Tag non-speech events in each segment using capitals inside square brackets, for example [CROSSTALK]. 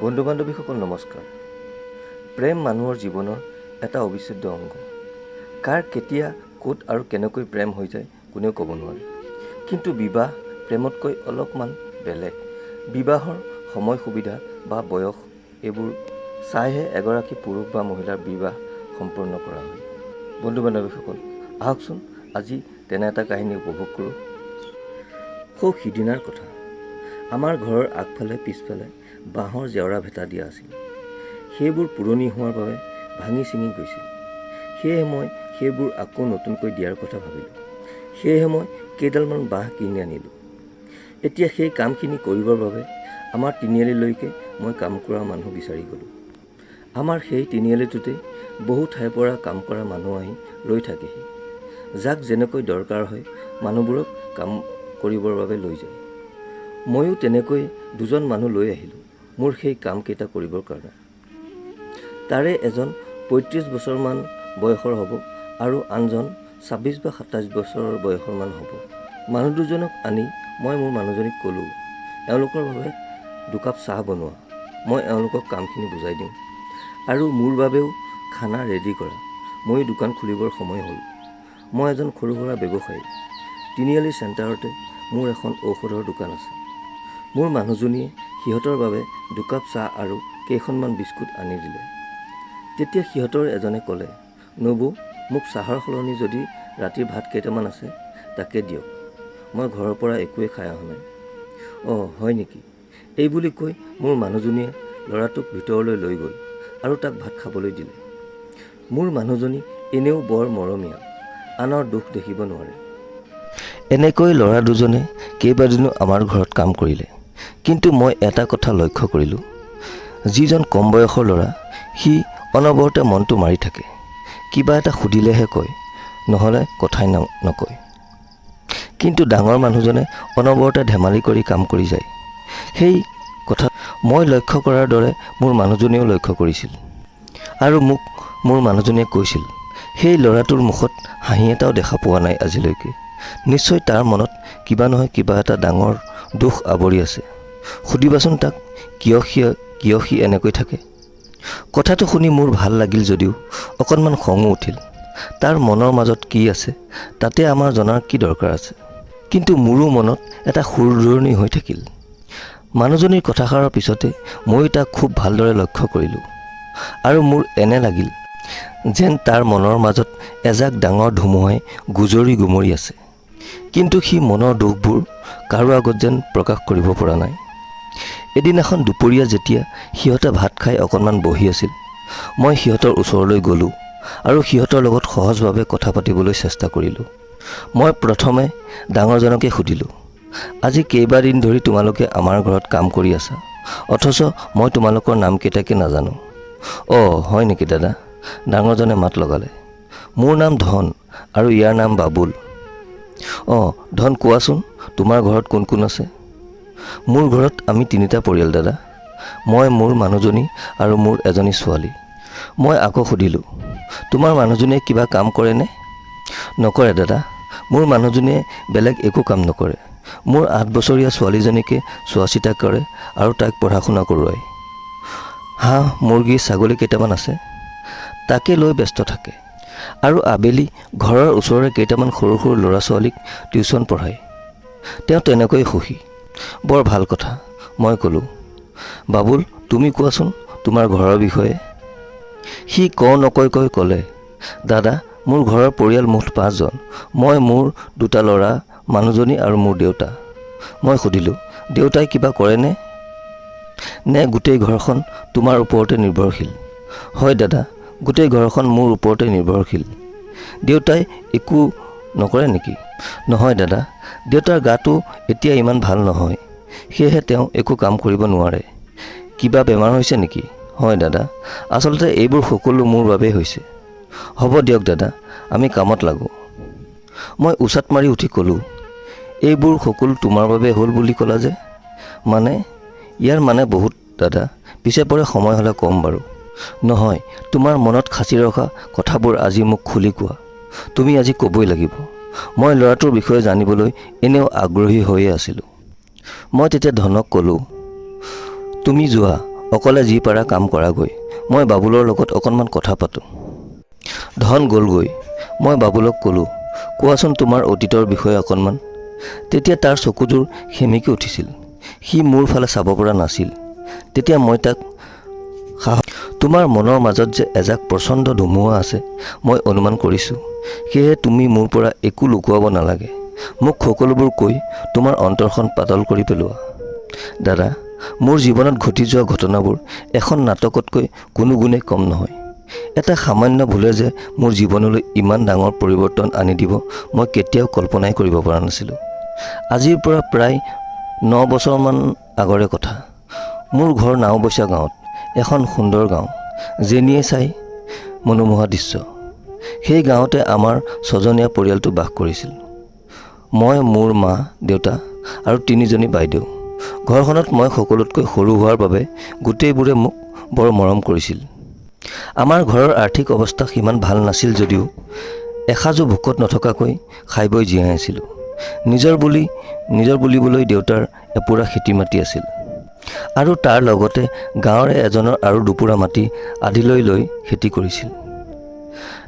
বন্ধু বান্ধৱীসকল নমস্কাৰ। প্ৰেম মানুহৰ জীৱনৰ এটা অবিচ্ছেদ্য অংগ। কাৰ কেতিয়া ক'ত আৰু কেনেকৈ প্ৰেম হৈ যায় কোনেও ক'ব নোৱাৰে। কিন্তু বিবাহ প্ৰেমতকৈ অলপমান বেলেগ। বিবাহৰ সময় সুবিধা বা বয়স এইবোৰ চাইহে এগৰাকী পুৰুষ বা মহিলাৰ বিবাহ সম্পূৰ্ণ কৰা হয়। বন্ধু বান্ধৱীসকল আহকচোন আজি তেনে এটা কাহিনী উপভোগ কৰোঁ। সৌ সিদিনাৰ কথা। আমাৰ ঘৰৰ আগফালে পিছফালে বাঁহৰ জেওৰা ভেটা দিয়া আছিল। সেইবোৰ পুৰণি হোৱাৰ বাবে ভাঙি ছিঙি গৈছিল। সেয়েহে মই সেইবোৰ আকৌ নতুনকৈ দিয়াৰ কথা ভাবিলোঁ। সেয়েহে মই কেইডালমান বাঁহ কিনি আনিলোঁ। এতিয়া সেই কামখিনি কৰিবৰ বাবে আমাৰ তিনিআলিলৈকে মই কাম কৰা মানুহ বিচাৰি গ'লোঁ। আমাৰ সেই তিনিআলিটোতে বহু ঠাইৰ পৰা কাম কৰা মানুহ আহি ৰৈ থাকেহি। যাক যেনেকৈ দৰকাৰ হয় মানুহবোৰক কাম কৰিবৰ বাবে লৈ যায়। ময়ো তেনেকৈ দুজন মানুহ লৈ আহিলোঁ। মোৰ সেই কামকেইটা কৰিবৰ কাৰণে। তাৰে এজন পঁয়ত্ৰিছ বছৰমান বয়সৰ হ'ব আৰু আনজন ছাব্বিছ বা সাতাইছ বছৰৰ বয়সৰ মান হ'ব। মানুহ দুজনক আনি মই মোৰ মানুহজনীক ক'লোঁ এওঁলোকৰ বাবে দুকাপ চাহ বনোৱা। মই এওঁলোকক কামখিনি বুজাই দিওঁ আৰু মোৰ বাবেও খানা ৰেডি কৰা। ময়ো দোকান খুলিবৰ সময় হ'ল। মই এজন সৰু সুৰা ব্যৱসায়ী। তিনিআলি চেণ্টাৰতে মোৰ এখন ঔষধৰ দোকান আছে। মোৰ মানুহজনীয়ে সিহঁতৰ বাবে দুকাপ চাহ আৰু কেইখনমান বিস্কুট আনি দিলে। তেতিয়া সিহঁতৰ এজনে ক'লে নবৌ মোক চাহৰ সলনি যদি ৰাতিৰ ভাত কেইটামান আছে তাকে দিয়ক। মই ঘৰৰ পৰা একোৱে খাই অহা নাই। অঁ হয় নেকি? এই বুলি কৈ মোৰ মানুহজনীয়ে ল'ৰাটোক ভিতৰলৈ লৈ গ'ল আৰু তাক ভাত খাবলৈ দিলে। মোৰ মানুহজনী এনেও বৰ মৰমীয়া আনৰ দুখ দেখিব নোৱাৰে। এনেকৈ ল'ৰা দুজনে কেইবাদিনো আমাৰ ঘৰত কাম কৰিলে। কিন্তু মই এটা কথা লক্ষ্য কৰিলোঁ। যিজন কম বয়সৰ ল'ৰা সি অনবৰতে মনটো মাৰি থাকে। কিবা এটা সুধিলেহে কয় নহ'লে কথাই ন নকয়। কিন্তু ডাঙৰ মানুহজনে অনবৰতে ধেমালি কৰি কাম কৰি যায়। সেই কথা মই লক্ষ্য কৰাৰ দৰে মোৰ মানুহজনীয়েও লক্ষ্য কৰিছিল। আৰু মোক মোৰ মানুহজনীয়ে কৈছিল সেই ল'ৰাটোৰ মুখত হাঁহি এটাও দেখা পোৱা নাই আজিলৈকে। নিশ্চয় তাৰ মনত কিবা নহয় কিবা এটা ডাঙৰ দুখ আৱৰি আছে। সুধিবাচোন তাক কিয় সি কিয় সি এনেকৈ থাকে? কথাটো শুনি মোৰ ভাল লাগিল যদিও অকণমান খঙো উঠিল। তাৰ মনৰ মাজত কি আছে তাতে আমাৰ জনাৰ কি দৰকাৰ আছে? কিন্তু মোৰো মনত এটা সুৰধৰণি হৈ থাকিল। মানুহজনীৰ কথাষাৰৰ পিছতে ময়ো তাক খুব ভালদৰে লক্ষ্য কৰিলোঁ আৰু মোৰ এনে লাগিল যেন তাৰ মনৰ মাজত এজাক ডাঙৰ ধুমুহাই গুজৰি গুমৰি আছে। কিন্তু সি মনৰ দুখবোৰ কাৰো আগত যেন প্ৰকাশ কৰিব পৰা নাই। এদিনাখন দুপৰীয়া যেতিয়া সিহঁতে ভাত খাই অকণমান বহি আছিল মই সিহঁতৰ ওচৰলৈ গ'লোঁ আৰু সিহঁতৰ লগত সহজভাৱে কথা পাতিবলৈ চেষ্টা কৰিলোঁ। মই প্ৰথমে ডাঙৰজনকে সুধিলোঁ আজি কেইবাদিন ধৰি তোমালোকে আমাৰ ঘৰত কাম কৰি আছা? অথচ মই তোমালোকৰ নামকেইটাকে নাজানো। অঁ হয় নেকি দাদা? ডাঙৰজনে মাত লগালে। মোৰ নাম ধন আৰু ইয়াৰ নাম বাবুল। অঁ, ধন কোৱাচোন, তোমাৰ ঘৰত কোন কোন আছে? মোৰ ঘৰত আমি তিনিটা পৰিয়াল দাদা। মই, মোৰ মানুহজনী আৰু মোৰ এজনী ছোৱালী। মই আকৌ সুধিলোঁ, তোমাৰ মানুহজনীয়ে কিবা কাম কৰেনে? নকৰে দাদা, মোৰ মানুহজনীয়ে বেলেগ একো কাম নকৰে। মোৰ আঠ বছৰীয়া ছোৱালীজনীকে চোৱা চিতা কৰে আৰু তাইক পঢ়া শুনা কৰোৱায়। হাঁহ, মুৰ্গী, ছাগলী কেইটামান আছে। তাকে লৈ ব্যস্ত থাকে। আৰু আবেলি ঘৰৰ ওচৰৰে কেইটামান সৰু সৰু ল'ৰা ছোৱালীক টিউচন পঢ়ায়। তেওঁ তেনেকৈ সুখী। বৰ ভাল কথা মই ক'লোঁ বাবুল তুমি কোৱাচোন তোমাৰ ঘৰৰ বিষয়ে? সি ক নকৈকৈ ক'লে দাদা মোৰ ঘৰৰ পৰিয়াল মুঠ পাঁচজন। মই মোৰ দুটা ল'ৰা মানুহজনী আৰু মোৰ দেউতা। মই সুধিলোঁ দেউতাই কিবা কৰেনে? নে গোটেই ঘৰখন তোমাৰ ওপৰতে নিৰ্ভৰশীল? হয় দাদা গোটেই ঘৰখন মোৰ ওপৰতে নিৰ্ভৰশীল। দেউতাই একো নকৰে নেকি? নহয় দাদা দেউতাৰ গাটো এতিয়া ইমান ভাল নহয়। সেয়েহে তেওঁ একো কাম কৰিব নোৱাৰে। কিবা বেমাৰ হৈছে নেকি? হয় দাদা আচলতে এইবোৰ সকলো মোৰ বাবেই হৈছে। হ'ব দিয়ক দাদা আমি কামত লাগোঁ। মই উচাত মাৰি উঠি ক'লোঁ এইবোৰ সকলো তোমাৰ বাবে হ'ল বুলি ক'লা যে? মানে ইয়াৰ মানে বহুত দাদা। পিছে পৰে সময় হ'লে ক'ম বাৰু। নহয় তোমাৰ মনত সাঁচি ৰখা কথাবোৰ আজি মোক খুলি কোৱা। তুমি আজি ক'বই লাগিব। মই ল'ৰাটোৰ বিষয়ে জানিবলৈ এনেও আগ্ৰহী হৈয়ে আছিলোঁ। মই তেতিয়া ধনক ক'লোঁ তুমি যোৱা অকলে যি পাৰা কাম কৰাগৈ। মই বাবুলৰ লগত অকণমান কথা পাতোঁ ধন গ'লগৈ। মই বাবুলক ক'লোঁ কোৱাচোন তোমাৰ অতীতৰ বিষয়ে অকণমান তেতিয়া তাৰ চকুযোৰ সেমেকি উঠিছিল। সি মোৰ ফালে চাব পৰা নাছিল। তেতিয়া মই তাক তোমাৰ মনৰ মাজত যে এজাক প্ৰচণ্ড ধুমুহা আছে, মই অনুমান কৰিছোঁ। সেয়েহে তুমি মোৰ পৰা একো লুকুৱাব নালাগে। মোক সকলোবোৰ কৈ তোমাৰ অন্তৰখন পাতল কৰি পেলোৱা। দাদা, মোৰ জীৱনত ঘটি যোৱা ঘটনাবোৰ এখন নাটকতকৈ কোনো গুণেই কম নহয়। এটা সামান্য ভুলে যে মোৰ জীৱনলৈ ইমান ডাঙৰ পৰিৱৰ্তন আনি দিব মই কেতিয়াও কল্পনাই কৰিব পৰা নাছিলোঁ। আজিৰ পৰা প্ৰায় ন বছৰমান আগৰে কথা। মোৰ ঘৰ নাওবৈচা গাঁৱত, এখন সুন্দৰ গাঁও। যেনিয়ে চাই মনোমোহা দৃশ্য। সেই গাঁৱতে আমাৰ ছজনীয়া পৰিয়ালটো বাস কৰিছিল। মই মোৰ মা দেউতা আৰু তিনিজনী বাইদেউ। ঘৰখনত মই সকলোতকৈ সৰু হোৱাৰ বাবে গোটেইবোৰে মোক বৰ মৰম কৰিছিল। আমাৰ ঘৰৰ আৰ্থিক অৱস্থা সিমান ভাল নাছিল যদিও এসাঁজো ভোকত নথকাকৈ খাই বৈ জীয়াই আছিলোঁ। নিজৰ বুলি নিজৰ বুলিবলৈ দেউতাৰ এপোৰা খেতি মাটি আছিল। আৰু তাৰ লগতে গাঁৱৰে এজনৰ আৰু দুপোৰা মাটি আধিলৈ লৈ খেতি কৰিছিল।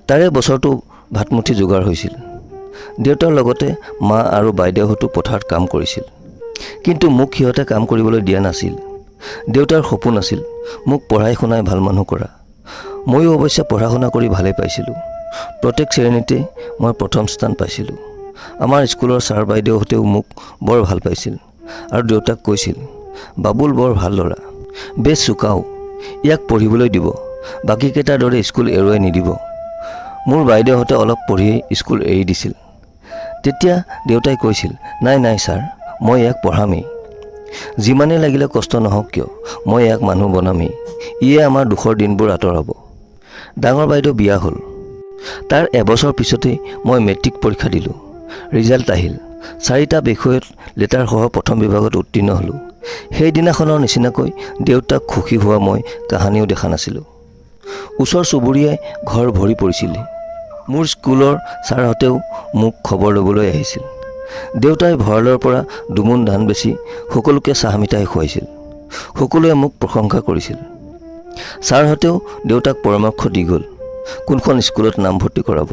তাৰে বছৰটো ভাতমুঠি যোগাৰ হৈছিল। দেউতাৰ লগতে মা আৰু বাইদেউহঁতো পথাৰত কাম কৰিছিল। কিন্তু মোক সিহঁতে কাম কৰিবলৈ দিয়া নাছিল। দেউতাৰ সপোন আছিল মোক পঢ়াই শুনাই ভাল মানুহ কৰা। ময়ো অৱশ্যে পঢ়া শুনা কৰি ভালেই পাইছিলোঁ। প্ৰত্যেক শ্ৰেণীতে মই প্ৰথম স্থান পাইছিলোঁ। আমাৰ স্কুলৰ ছাৰ বাইদেউহঁতেও মোক বৰ ভাল পাইছিল আৰু দেউতাক কৈছিল বাবুল বৰ ভাল ল'ৰা। বেছ চোকাও। ইয়াক পঢ়িবলৈ দিব। বাকীকেইটাৰ দৰে স্কুল এৰুৱাই নিদিব। মোৰ বাইদেউহঁতে অলপ পঢ়িয়েই স্কুল এৰি দিছিল। তেতিয়া দেউতাই কৈছিল নাই নাই ছাৰ মই ইয়াক পঢ়ামেই। যিমানেই লাগিলে কষ্ট নহওক কিয় মই ইয়াক মানুহ বনামেই। ইয়ে আমাৰ দুখৰ দিনবোৰ আঁতৰাব ডাঙৰ বাইদেউ বিয়া হ'ল। তাৰ এবছৰ পিছতেই মই মেট্ৰিক পৰীক্ষা দিলোঁ। ৰিজাল্ট আহিল। চাৰিটা বিষয়ত লেটাৰসহ প্ৰথম বিভাগত উত্তীৰ্ণ হ'লোঁ। সেইদিনাখনৰ নিচিনাকৈ দেউতাক সুখী হোৱা মই কাহানিও দেখা নাছিলোঁ। ওচৰ চুবুৰীয়াই ঘৰ ভৰি পৰিছিলহি মোৰ স্কুলৰ ছাৰহঁতেও মোক খবৰ ল'বলৈ আহিছিল। দেউতাই ভঁৰালৰ পৰা দুমোন ধান বেচি সকলোকে চাহ মিঠাই খুৱাইছিল। সকলোৱে মোক প্ৰশংসা কৰিছিল। ছাৰহঁতেও দেউতাক পৰামৰ্শ দি গ'ল, কোনখন স্কুলত নামভৰ্তি কৰাব।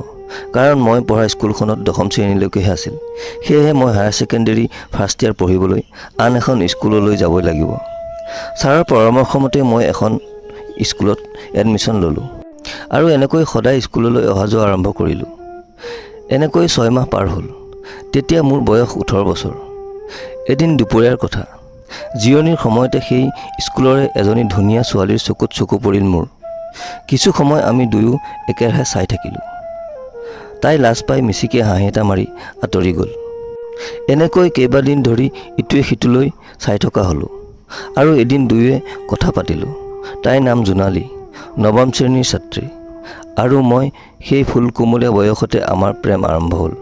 কাৰণ মই পঢ়া স্কুলখনত দশম শ্ৰেণীলৈকেহে আছিল। সেয়েহে মই হায়াৰ ছেকেণ্ডেৰী ফাৰ্ষ্ট ইয়েৰ পঢ়িবলৈ আন এখন স্কুললৈ যাবই লাগিব। ছাৰৰ পৰামৰ্শমতে মই এখন স্কুলত এডমিশ্যন ল'লোঁ আৰু এনেকৈ সদায় স্কুললৈ অহা যোৱা আৰম্ভ কৰিলোঁ। এনেকৈ ছয়মাহ পাৰ হ'ল। তেতিয়া মোৰ বয়স ওঠৰ বছৰ। এদিন দুপৰীয়াৰ কথা। জিৰণিৰ সময়তে সেই স্কুলৰে এজনী ধুনীয়া ছোৱালীৰ চকুত চকু পৰিল মোৰ। কিছু সময় আমি দুয়ো একেৰাহে চাই থাকিলোঁ। তাই লাজ পাই মিচিকে হাঁহি এটা মাৰি আঁতৰি গ'ল। এনেকৈ কেইবাদিন ধৰি ইটোৱে সিটোলৈ চাই থকা হ'লোঁ আৰু এদিন দুয়োৱে কথা পাতিলোঁ। তাইৰ নাম জোনালী, নৱম শ্ৰেণীৰ ছাত্ৰী। আৰু মই সেই ফুল কোমলীয়া বয়সতে আমাৰ প্ৰেম আৰম্ভ হ'ল।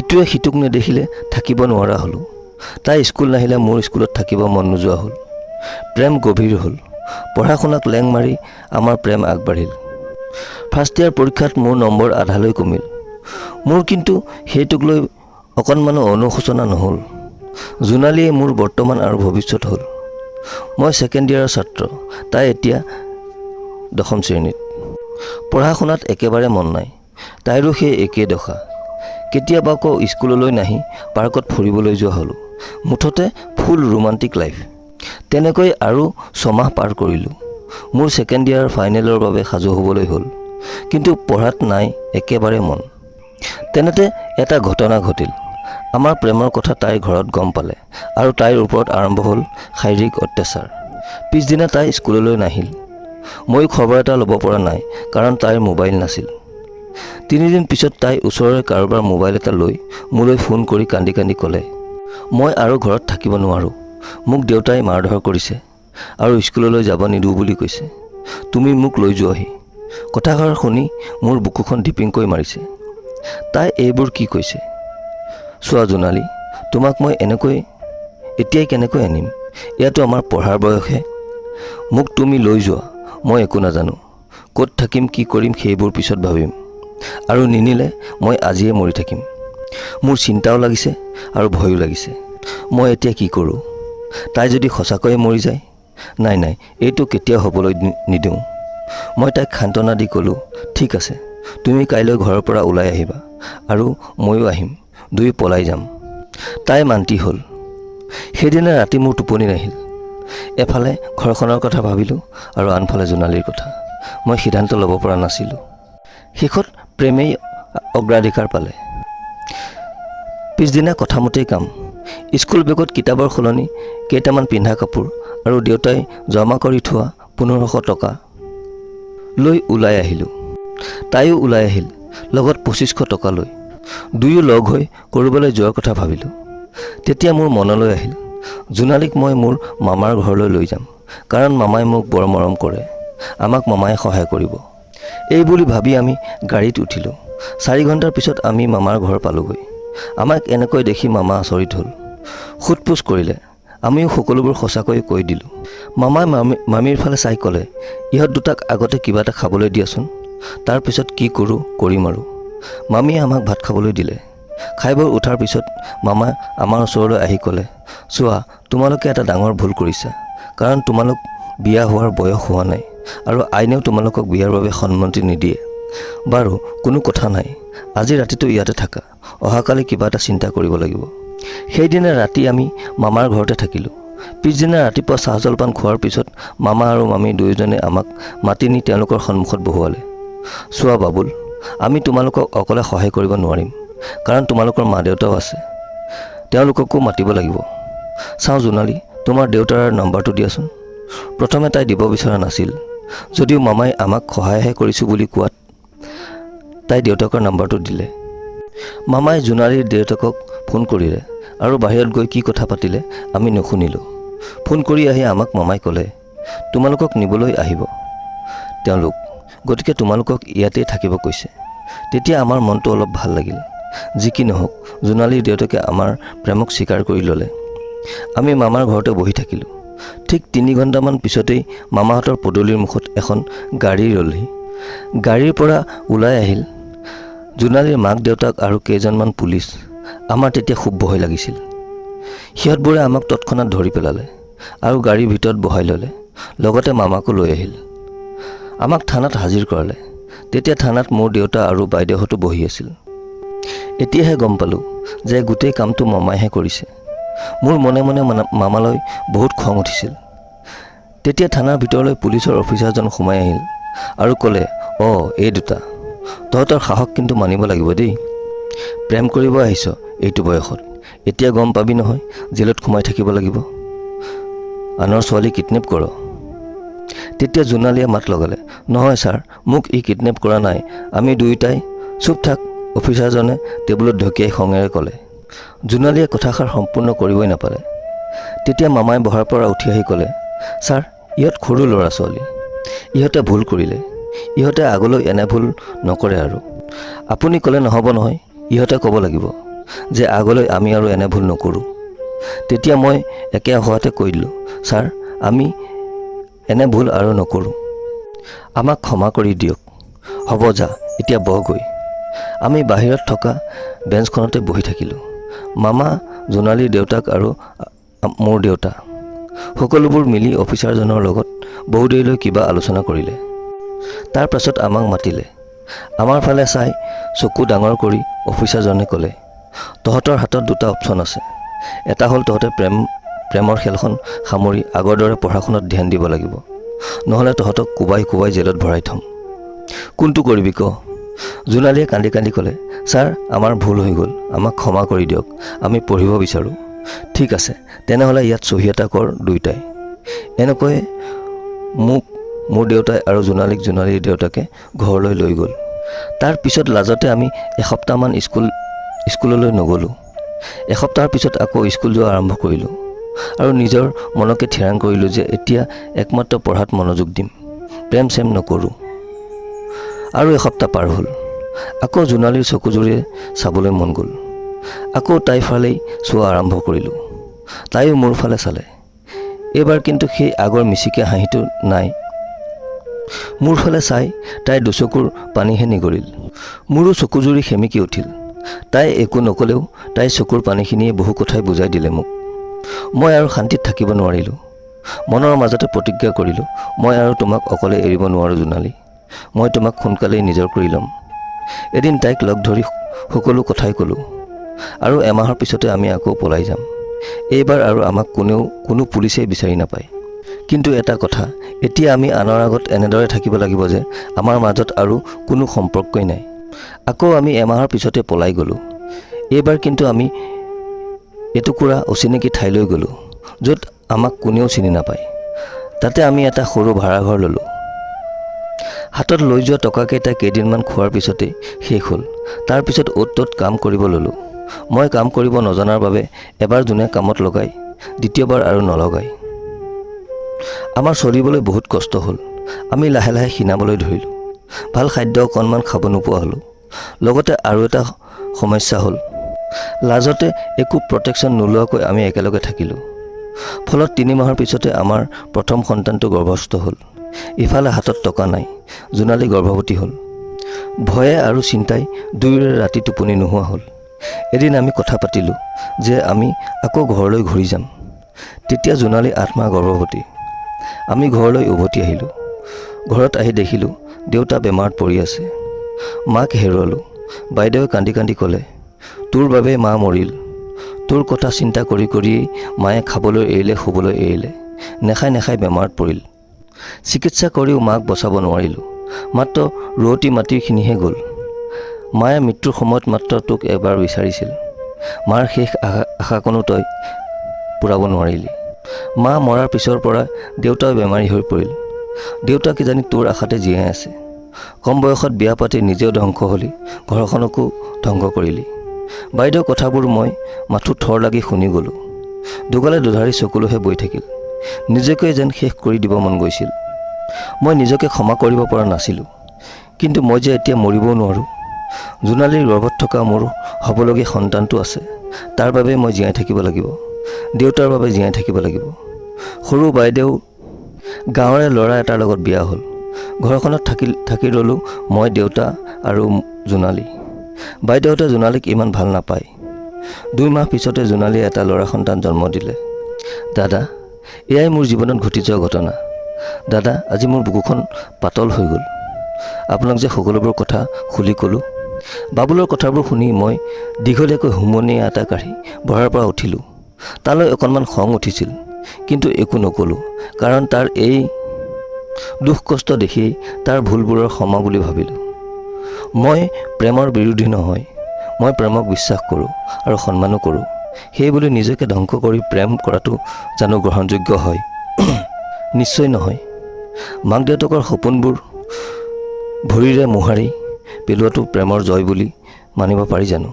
ইটোৱে সিটোক নেদেখিলে থাকিব নোৱাৰা হ'লোঁ। তাই স্কুল নাহিলে মোৰ স্কুলত থাকিব মন নোযোৱা হ'ল। প্ৰেম গভীৰ হ'ল। পঢ়া শুনাক লেং মাৰি আমাৰ প্ৰেম আগবাঢ়িল। ফাৰ্ষ্ট ইয়াৰ পৰীক্ষাত মোৰ নম্বৰ আধালৈ কমিল। মোৰ কিন্তু সেইটোক লৈ অকণমানো অনুশোচনা নহ'ল। জোনালীয়ে মোৰ বৰ্তমান আৰু ভৱিষ্যত হ'ল। মই ছেকেণ্ড ইয়াৰৰ ছাত্ৰ, তাই এতিয়া দশম শ্ৰেণীত। পঢ়া শুনাত একেবাৰে মন নাই, তাইৰো সেই একেই দশা। কেতিয়াবা আকৌ স্কুললৈ নাহি পাৰ্কত ফুৰিবলৈ যোৱা হ'লোঁ, মুঠতে ফুল ৰোমান্টিক লাইফ। তেনেকৈ আৰু ছমাহ পাৰ কৰিলোঁ। মোৰ ছেকেণ্ড ইয়াৰ ফাইনেলৰ বাবে সাজু হ'বলৈ হ'ল, কিন্তু পঢ়াত নাই একেবাৰে মন। তেনেতে এটা ঘটনা ঘটিল। আমাৰ প্ৰেমৰ কথা তাইৰ ঘৰত গম পালে আৰু তাইৰ ওপৰত আৰম্ভ হ'ল শাৰীৰিক অত্যাচাৰ। পিছদিনা তাই স্কুললৈ নাহিল। ময়ো খবৰ এটা ল'ব পৰা নাই কাৰণ তাইৰ মোবাইল নাছিল। তিনিদিন পিছত তাই ওচৰৰে কাৰোবাৰ মোবাইল এটা লৈ মোলৈ ফোন কৰি কান্দি কান্দি ক'লে, মই আৰু ঘৰত থাকিব নোৱাৰোঁ। মোক দেউতাই মাৰধৰ কৰিছে আৰু স্কুললৈ যাব নিদিওঁ বুলি কৈছে। তুমি মোক লৈ যোৱাহি। কথাষাৰ শুনি মোৰ বুকুখন ধিপিংকৈ মাৰিছে। তাই এইবোৰ কি কৈছে? চোৱা জোনালী, তোমাক মই এনেকৈ, এতিয়াই কেনেকৈ আনিম? এয়াতো আমাৰ পঢ়াৰ বয়সহে। মোক তুমি লৈ যোৱা, মই একো নাজানো। ক'ত থাকিম, কি কৰিম, সেইবোৰ পিছত ভাবিম। আৰু নিনিলে মই আজিয়ে মৰি থাকিম। মোৰ চিন্তাও লাগিছে আৰু ভয়ো লাগিছে। মই এতিয়া কি কৰোঁ? তাই যদি সঁচাকৈয়ে মৰি যায়? নাই নাই, এইটো কেতিয়াও হ'বলৈ নিদিওঁ। মই তাইক সান্তনা দি ক'লোঁ, ঠিক আছে তুমি কাইলৈ ঘৰৰ পৰা ওলাই আহিবা আৰু ময়ো আহিম দুয়ো পলাই যাম। তাই মান্তি হ'ল। সেইদিনা ৰাতি মোৰ টোপনি নাহিল। এফালে ঘৰখনৰ কথা ভাবিলোঁ আৰু আনফালে জোনালীৰ কথা। মই সিদ্ধান্ত ল'ব পৰা নাছিলোঁ। শেষত প্ৰেমেই অগ্ৰাধিকাৰ পালে। পিছদিনা কথামতেই কাম। স্কুল বেগত কিতাপৰ সলনি কেইটামান পিন্ধা কাপোৰ আৰু দেউতাই জমা কৰি থোৱা পোন্ধৰশ টকা লৈ ওলাই আহিলোঁ। তাইও ওলাই আহিল লগত পঁচিছশ টকা লৈ। দুয়ো লগ হৈ ক'ৰবালৈ যোৱাৰ কথা ভাবিলোঁ। তেতিয়া মোৰ মনলৈ আহিল জোনালীক মই মোৰ মামাৰ ঘৰলৈ লৈ যাম কাৰণ মামাই মোক বৰ মৰম কৰে আমাক মামাই সহায় কৰিব। এই বুলি ভাবি আমি গাড়ীত উঠিলোঁ। চাৰি ঘণ্টাৰ পিছত আমি মামাৰ ঘৰ পালোগৈ। আমাক এনেকৈ দেখি মামা আচৰিত হ'ল। সোধ পোছ কৰিলে আমিও সকলোবোৰ সঁচাকৈ কৈ দিলোঁ। মামাই মামী মামীৰ ফালে চাই ক'লে ইহঁত দুটাক আগতে কিবা এটা খাবলৈ দিয়াচোন। তাৰপিছত কি কৰোঁ কৰিম আৰু মামীয়ে আমাক ভাত খাবলৈ দিলে। খাই বৈ উঠাৰ পিছত মামাই আমাৰ ওচৰলৈ আহি ক'লে চোৱা তোমালোকে এটা ডাঙৰ ভুল কৰিছা কাৰণ তোমালোক বিয়া হোৱাৰ বয়স হোৱা নাই আৰু আইনেও তোমালোকক বিয়াৰ বাবে সন্মতি নিদিয়ে। বাৰু কোনো কথা নাই আজি ৰাতিটো ইয়াতে থাকা অহাকালি কিবা এটা চিন্তা কৰিব লাগিব। সেইদিনা ৰাতি আমি মামাৰ ঘৰতে থাকিলোঁ। পিছদিনা ৰাতিপুৱা চাহ জলপান খোৱাৰ পিছত মামা আৰু মামী দুয়োজনে আমাক মাতি নি তেওঁলোকৰ সন্মুখত বহুৱালে। চোৱা বাবুল আমি তোমালোকক অকলে সহায় কৰিব নোৱাৰিম কাৰণ তোমালোকৰ মা দেউতাও আছে। তেওঁলোককো মাতিব লাগিব। চাওঁ জোনালী তোমাৰ দেউতাৰ নম্বৰটো দিয়াচোন। প্ৰথমে তাই দিব বিচৰা নাছিল। যদিও মামাই আমাক সহায়হে কৰিছোঁ বুলি কোৱাত তাই দেউতাকৰ নম্বৰটো দিলে। মামাই জোনালীৰ দেউতাকক ফোন কৰিলে আৰু বাহিৰত গৈ কি কথা পাতিলে আমি নুশুনিলোঁ। ফোন কৰি আহি আমাক মামাই ক'লে তোমালোকক নিবলৈ আহিব। তেওঁলোক গতিকে তোমালোকক ইয়াতেই থাকিব কৈছে। তেতিয়া আমাৰ মনটো অলপ ভালো লাগিল। যি কি নহওক জোনালীৰ দেউতাকে আমাৰ প্ৰেমক স্বীকাৰ কৰি ল'লে। আমি মামাৰ ঘৰতে বহি থাকিলোঁ। ঠিক তিনি ঘণ্টামান পিছতেই মামাহঁতৰ পদূলিৰ মুখত এখন গাড়ী ৰলহি। গাড়ীৰ পৰা ওলাই আহিল। জোনালীৰ মাক দেউতাক আৰু কেইজনমান পুলিচ আমাৰ তেতিয়া খুব ভয় লাগিছিল। সিহঁতবোৰে আমাক তৎক্ষণাত ধৰি পেলালে আৰু গাড়ীৰ ভিতৰত বহাই ল'লে। লগতে মামাকো লৈ আহিল। আমাক থানাত হাজিৰ কৰালে, তেতিয়া থানাত মোৰ দেউতা আৰু বাইদেউহঁতো বহি আছিল। এতিয়াহে গম পালোঁ যে গোটেই কামটো মামাইহে কৰিছে। মোৰ মনে মনে মামালৈ বহুত খং উঠিছিল। তেতিয়া থানাৰ ভিতৰলৈ পুলিচৰ অফিচাৰজন সোমাই আহিল আৰু ক'লে, অঁ, এই দুটা। তহঁতৰ সাহস কিন্তু মানিব লাগিব দেই। প্ৰেম কৰিব আহিছ এইটো বয়সত। এতিয়া গম পাবি নহয়, জেলত সোমাই থাকিব লাগিব। আনৰ ছোৱালী কিডনেপ কৰ। তেতিয়া জোনালীয়ে মাত লগালে নহয় ছাৰ মোক ই কিডনেপ কৰা নাই। আমি দুয়োটাই চুপ থাক অফিচাৰজনে টেবুলত ঢকিয়াই খঙেৰে ক'লে। জোনালীয়ে কথাষাৰ সম্পূৰ্ণ কৰিবই নাপালে। তেতিয়া মামাই বহাৰ পৰা উঠি আহি ক'লে ছাৰ ইহঁত সৰু ল'ৰা ছোৱালী ইহঁতে ভুল কৰিলে। ইহঁতে আগলৈ এনে ভুল নকৰে আৰু। আপুনি ক'লে নহ'ব নহয় ইহঁতে ক'ব লাগিব যে আগলৈ আমি আৰু এনে ভুল নকৰোঁ। তেতিয়া মই একে হোৱাতে কৈ দিলোঁ ছাৰ আমি এনে ভুল আৰু নকৰোঁ। আমাক ক্ষমা কৰি দিয়ক। হ'ব যা এতিয়া বহগৈ আমি বাহিৰত থকা বেঞ্চখনতে বহি থাকিলোঁ। মামা জোনালীৰ দেউতাক আৰু মোৰ দেউতা। সকলোবোৰ মিলি অফিচাৰজনৰ লগত বহু দেৰিলৈ কিবা আলোচনা কৰিলে। তাৰ পাছত আমাক মাতিলে। আমাৰ ফালে চাই চকু ডাঙৰ কৰি অফিচাৰজনে ক'লে তহঁতৰ হাতত দুটা অপশ্যন আছে। এটা হ'ল তহঁতে প্ৰেম প্ৰেমৰ খেলখন সামৰি আগৰ দৰে পঢ়া শুনাত ধ্যান দিব লাগিব। নহ'লে তহঁতক কোবাই কোবাই জেলত ভৰাই থ'ম। কোনটো কৰিবি ক? জোনালীয়ে কান্দি কান্দি ক'লে ছাৰ আমাৰ ভুল হৈ গ'ল। আমাক ক্ষমা কৰি দিয়ক। আমি পঢ়িব বিচাৰোঁ। ঠিক আছে তেনেহ'লে ইয়াত চহী এটা কৰ দুয়োটাই এনেকৈ মোক মোৰ দেউতাই আৰু জোনালীক জোনালীৰ দেউতাকে ঘৰলৈ লৈ গ'ল। তাৰ পিছত লাজতে আমি এসপ্তাহমান স্কুল স্কুললৈ নগ'লোঁ। এসপ্তাহৰ পিছত আকৌ স্কুল যোৱা আৰম্ভ কৰিলোঁ। আৰু নিজৰ মনকে থিৰাং কৰিলোঁ যে এতিয়া একমাত্ৰ পঢ়াত মনোযোগ দিম। প্ৰেম চেম নকৰোঁ। আৰু এসপ্তাহ পাৰ হ'ল। আকৌ জোনালীৰ চকুযোৰে চাবলৈ মন গ'ল। আকৌ তাইৰ ফালেই চোৱা আৰম্ভ কৰিলোঁ। তাইও মোৰ ফালে চালে। এইবাৰ কিন্তু সেই আগৰ মিচিকীয়া হাঁহিটো নাই। মোৰ ফালে চাই তাইৰ দুচকুৰ পানীহে নিগৰিল। মোৰো চকুজুৰি সেমেকি উঠিল। তাই একো নক'লেও তাইৰ চকুৰ পানীখিনিয়ে বহু কথাই বুজাই দিলে মোক। মই আৰু শান্তিত থাকিব নোৱাৰিলোঁ। মনৰ মাজতে প্ৰতিজ্ঞা কৰিলোঁ, মই আৰু তোমাক অকলে এৰিব নোৱাৰোঁ জোনালী। মই তোমাক সোনকালেই নিজৰ কৰি ল'ম। এদিন তাইক লগ ধৰি সকলো কথাই ক'লোঁ, আৰু এমাহৰ পিছতে আমি আকৌ পলাই যাম। এইবাৰ আৰু আমাক কোনেও, কোনো পুলিচেই বিচাৰি নাপায়। কিন্তু এটা কথা, এতিয়া আমি আনৰ আগত এনেদৰে থাকিব লাগিব যে আমাৰ মাজত আৰু কোনো সম্পৰ্কই নাই। আকৌ আমি এমাহৰ পিছতে পলাই গ'লোঁ। এইবাৰ কিন্তু আমি এটুকুৰা অচিনাকি ঠাইলৈ গ'লোঁ, য'ত আমাক কোনেও চিনি নাপায়। তাতে আমি এটা সৰু ভাড়াঘৰ ল'লোঁ। হাতত লৈ যোৱা টকাকেইটা কেইদিনমান খোৱাৰ পিছতেই শেষ হ'ল। তাৰপিছত অ'ত ত'ত কাম কৰিব ল'লোঁ। মই কাম কৰিব নজনাৰ বাবে এবাৰ যোনে কামত লগাই, দ্বিতীয়বাৰ আৰু নলগায় আমাৰ চলিবলৈ বহুত কষ্ট হ'ল। আমি লাহে লাহে ক্ষীণাবলৈ ধৰিলোঁ। ভালো খাদ্য অকণমান খাব নোপোৱা হ'লোঁ। লগতে আৰু এটা সমস্যা হ'ল। লাজতে একো প্ৰটেকশ্যন নোলোৱাকৈ আমি একেলগে থাকিলোঁ। ফলত তিনি মাহৰ পিছতে আমাৰ প্ৰথম সন্তানটো গৰ্ভস্থ হ'ল। ইফালে হাতত টকা নাই, জোনালী গৰ্ভৱতী হ'ল। ভয়ে আৰু চিন্তাই দুয়োৰে ৰাতি টোপনি নোহোৱা হ'ল। এদিন আমি কথা পাতিলোঁ যে আমি আকৌ ঘৰলৈ ঘূৰি যাম। তেতিয়া জোনালী আঠ মাহ গৰ্ভৱতী। আমি ঘৰলৈ উভতি আহিলোঁ। ঘৰত আহি দেখিলোঁ দেউতা বেমাৰত পৰি আছে। মাক হেৰুৱালোঁ। বাইদেৱে কান্দি কান্দি ক'লে তোৰ বাবে মা মৰিল। তোৰ কথা চিন্তা কৰি কৰিয়েই মায়ে খাবলৈ এৰিলে শুবলৈ এৰিলে। নেখাই নেখাই বেমাৰত পৰিল। চিকিৎসা কৰিও মাক বচাব নোৱাৰিলোঁ। মাত্ৰ ৰোৱতী মাটিখিনিহে গ'ল। মায়ে মৃত্যুৰ সময়ত মাত্ৰ তোক এবাৰ বিচাৰিছিল। মাৰ শেষ আশা আশাকণো তই পূৰাব নোৱাৰিলি। মা মৰাৰ পিছৰ পৰা দেউতাও বেমাৰী হৈ পৰিল। দেউতা কিজানি তোৰ আশাতে জীয়াই আছে। কম বয়সত বিয়া পাতি নিজেও ধ্বংস হ'লি ঘৰখনকো ধ্বংস কৰিলি। বাইদেউ কথাবোৰ মই মাথো থৰ লাগি শুনি গ'লোঁ। দুগালে দুধাৰি চকুলোহে বৈ থাকিল। নিজকে যেন শেষ কৰি দিব মন গৈছিল। মই নিজকে ক্ষমা কৰিব পৰা নাছিলোঁ। কিন্তু মই যে এতিয়া মৰিবও নোৱাৰোঁ জোনালীৰ গৰ্ভত থকা মোৰ হ'বলগীয়া সন্তানটো আছে তাৰ বাবে মই জীয়াই থাকিব লাগিব। দেউতাৰ বাবে জীয়াই থাকিব লাগিব। সৰু বাইদেউ গাঁৱৰে ল'ৰা এটাৰ লগত বিয়া হ'ল। ঘৰখনত থাকি থাকি ৰ'লোঁ মই দেউতা আৰু জোনালী। বাইদেউহঁতে জোনালীক ইমান ভালো নাপায়। দুই মাহ পিছতে জোনালীয়ে এটা ল'ৰা সন্তান জন্ম দিলে। দাদা, এয়াই মোৰ জীৱনত ঘটি যোৱা ঘটনা। দাদা, আজি মোৰ বুকুখন পাতল হৈ গ'ল। আপোনাক যে সকলোবোৰ কথা খুলি ক'লোঁ, বাবুলৰ কথাবোৰ শুনি মই দীঘলীয়াকৈ হুমনিয়া এটা কাঢ়ি বহাৰ পৰা উঠিলোঁ। তালৈ অকণমান খং উঠিছিল, কিন্তু একো নক'লোঁ, কাৰণ তাৰ এই দুখ কষ্ট দেখিয়েই তাৰ ভুলবোৰৰ ক্ষমা বুলি ভাবিলোঁ। মই প্ৰেমৰ বিৰোধী নহয়। মই প্ৰেমক বিশ্বাস কৰোঁ আৰু সন্মানো কৰোঁ। সেইবুলি নিজকে ধ্বংস কৰি প্ৰেম কৰাটো জানো গ্ৰহণযোগ্য হয়? [CLEARS THROAT] নিশ্চয় নহয়। মাক দেউতাকৰ সপোনবোৰ ভৰিৰে মোহাৰি পেলোৱাটো প্ৰেমৰ জয় বুলি মানিব পাৰি জানো?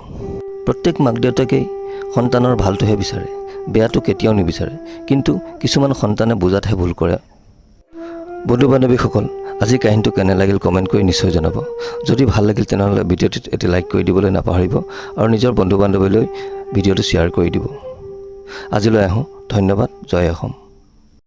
প্ৰত্যেক মাক দেউতাকেই সন্তানৰ ভালটোহে বিচাৰে, বেয়াটো কেতিয়াও নিবিচাৰে। কিন্তু কিছুমান সন্তানে বুজাতহে ভুল কৰে। বন্ধু বান্ধৱীসকল আজি কাহিনীটো কেনে লাগিল কমেণ্ট কৰি নিশ্চয় জনাব। যদি ভাল লাগিল তেনেহ'লে ভিডিঅ'টোত এটি লাইক কৰি দিবলৈ নাপাহৰিব আৰু নিজৰ বন্ধু বান্ধৱীলৈ ভিডিঅ'টো শ্বেয়াৰ কৰি দিব। আজিলৈ আহোঁ ধন্যবাদ জয় অসম।